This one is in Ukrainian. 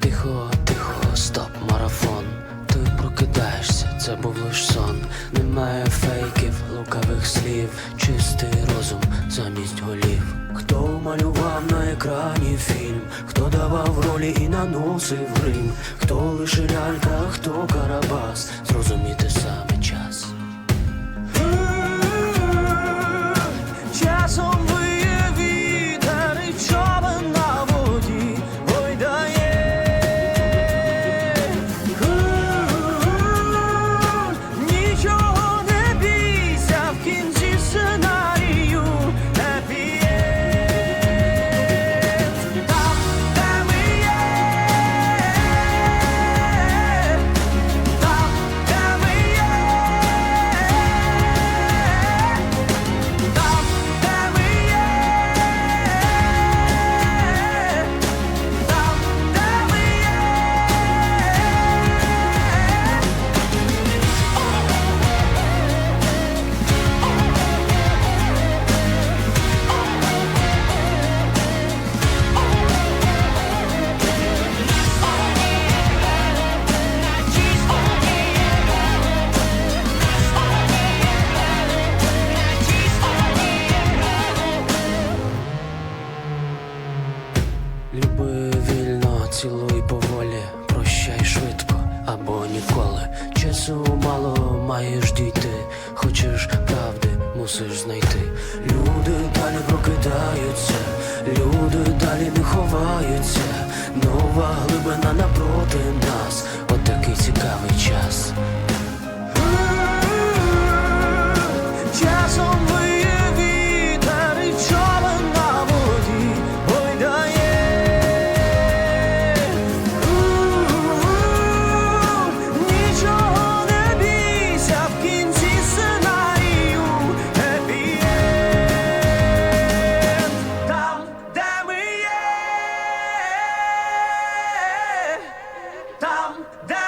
Тихо, тихо, стоп, марафон. Ти прокидаєшся, це був лиш сон. Немає фейків, лукавих слів, чистий розум замість голів. Хто малював на екрані фільм, хто давав ролі і наносив грим, хто лише лялька, хто карабас, зрозуміти саме хочеш правди, мусиш знайти. Люди далі прокидаються, люди далі не ховаються. Нова глибина напроти That